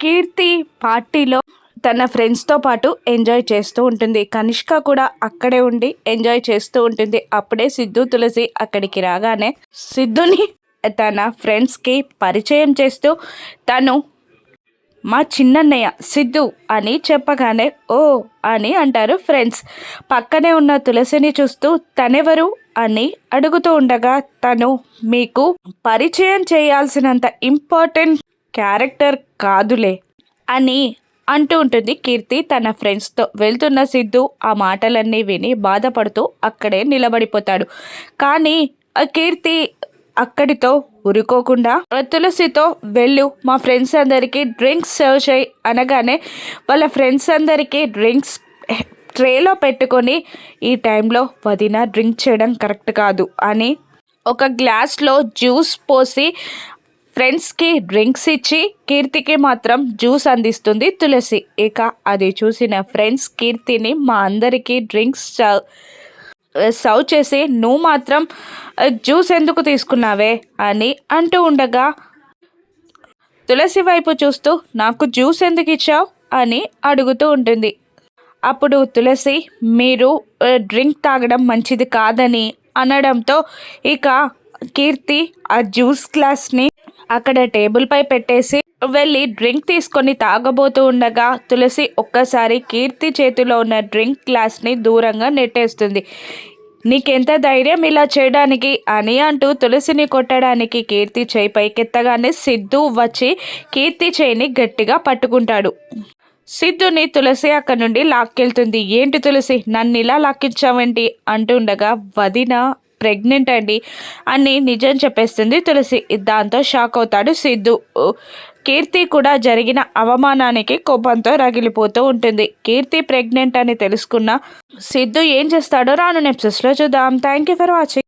కీర్తి పార్టీలో తన ఫ్రెండ్స్తో పాటు ఎంజాయ్ చేస్తూ ఉంటుంది. కనిష్క కూడా అక్కడే ఉండి ఎంజాయ్ చేస్తూ ఉంటుంది. అప్పుడే సిద్ధు తులసి అక్కడికి రాగానే సిద్ధుని తన ఫ్రెండ్స్కి పరిచయం చేస్తూ తను మా చిన్నన్నయ్య సిద్ధు అని చెప్పగానే ఓ అని అంటారు ఫ్రెండ్స్. పక్కనే ఉన్న తులసిని చూస్తూ తనెవరు అని అడుగుతూ ఉండగా తను మీకు పరిచయం చేయాల్సినంత ఇంపార్టెంట్ క్యారెక్టర్ కాదులే అని అంటూ ఉంటుంది కీర్తి తన ఫ్రెండ్స్తో. వెళ్తున్న సిద్ధు ఆ మాటలన్నీ విని బాధపడుతూ అక్కడే నిలబడిపోతాడు. కానీ ఆ కీర్తి అక్కడితో ఉరుకోకుండా తులసితో వెళ్ళు మా ఫ్రెండ్స్ అందరికీ డ్రింక్స్ సర్వ్ చేయి అనగానే వాళ్ళ ఫ్రెండ్స్ అందరికీ డ్రింక్స్ ట్రేలో పెట్టుకొని ఈ టైంలో వదిన డ్రింక్ చేయడం కరెక్ట్ కాదు అని ఒక గ్లాస్లో జ్యూస్ పోసి ఫ్రెండ్స్కి డ్రింక్స్ ఇచ్చి కీర్తికి మాత్రం జ్యూస్ అందిస్తుంది తులసి. ఇక అది చూసిన ఫ్రెండ్స్ కీర్తిని మా అందరికీ డ్రింక్స్ సర్వ్ చేసి నువ్వు మాత్రం జ్యూస్ ఎందుకు తీసుకున్నావే అని అంటూ ఉండగా తులసి వైపు చూస్తూ నాకు జ్యూస్ ఎందుకు ఇచ్చావు అని అడుగుతూ ఉంటుంది. అప్పుడు తులసి మీరు డ్రింక్ తాగడం మంచిది కాదని అనడంతో ఇక కీర్తి ఆ జ్యూస్ గ్లాస్ని అక్కడ టేబుల్పై పెట్టేసి వెళ్ళి డ్రింక్ తీసుకొని తాగబోతూ ఉండగా తులసి ఒక్కసారి కీర్తి చేతిలో ఉన్న డ్రింక్ గ్లాస్ని దూరంగా నెట్టేస్తుంది. నీకెంత ధైర్యం ఇలా చేయడానికి? అని అంటూ తులసిని కొట్టడానికి కీర్తి చేయి పైకెత్తగానే సిద్ధు వచ్చి కీర్తి చేయిని గట్టిగా పట్టుకుంటాడు. సిద్ధుని తులసి అక్కడి నుండి లాక్కెళ్తుంది. ఏంటి తులసి? నన్ను ఇలా లాక్కించావేంటి? అంటుండగా వదిన ప్రెగ్నెంట్ అండి అని నిజం చెప్పేస్తుంది. తులసి దాంతో షాక్ అవుతాడు సిద్ధు. కీర్తి కూడా జరిగిన అవమానానికి కోపంతో రగిలిపోతూ ఉంటుంది. కీర్తి ప్రెగ్నెంట్ అని తెలుసుకున్న సిద్ధు ఏం చేస్తాడో రాను నెప్సెస్లో చూద్దాం. Thank you for watching